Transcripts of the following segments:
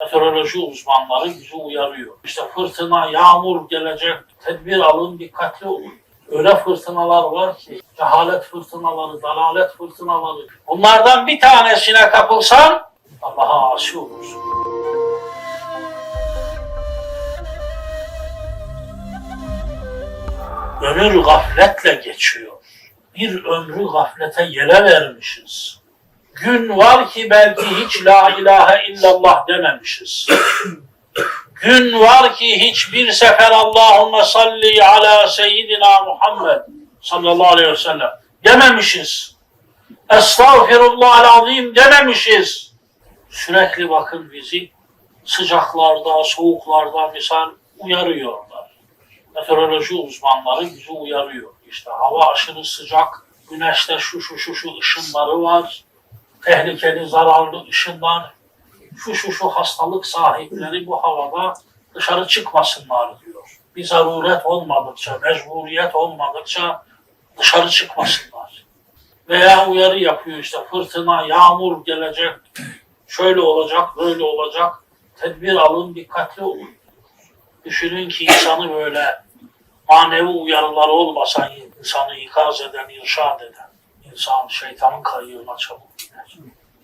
Meteoroloji uzmanları bizi uyarıyor. İşte fırtına, yağmur gelecek, tedbir alın, dikkatli olun. Öyle fırtınalar var ki, cehalet fırtınaları, dalalet fırtınaları. Bunlardan bir tanesine kapılsan Allah'a aşık olursun. Ömür gafletle geçiyor. Bir ömrü gaflete yere vermişiz. Gün var ki belki hiç la ilahe illallah dememişiz. Gün var ki hiçbir sefer Allahümme salli ala seyyidina Muhammed sallallahu aleyhi ve sellem dememişiz. Estağfirullah azim dememişiz. Sürekli bakın bizi sıcaklarda, soğuklarda misal uyarıyorlar. Meteoroloji uzmanları bizi uyarıyor. İşte hava aşırı sıcak, güneşte şu şu şu şu ışınları var, tehlikeli zararlı ışınlar, şu şu şu hastalık sahipleri bu havada dışarı çıkmasınlar diyor. Bir zaruret olmadıkça, mecburiyet olmadıkça dışarı çıkmasınlar. Veya uyarı yapıyor işte fırtına, yağmur gelecek, şöyle olacak, böyle olacak. Tedbir alın, dikkatli olun. Düşünün ki insanı böyle manevi uyarılar olmasa insanı ikaz eden, irşad eden, insan şeytanın kayığına çabuk.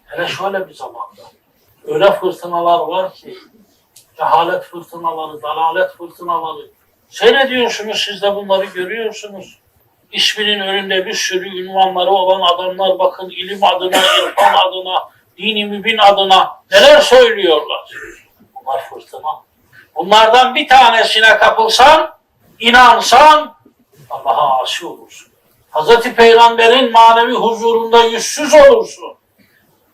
Hele şöyle bir zamanda. Öyle fırtınalar var ki, cehalet fırtınaları, dalalet fırtınaları. Seyrediyorsunuz, siz de bunları görüyorsunuz. İsminin önünde bir sürü ünvanları olan adamlar bakın ilim adına, irfan adına, dini mübin adına neler söylüyorlar. Bunlar fırtına. Bunlardan bir tanesine kapılsan, inansan Allah'a aşık olursun. Hazreti Peygamber'in manevi huzurunda yüzsüz olursun.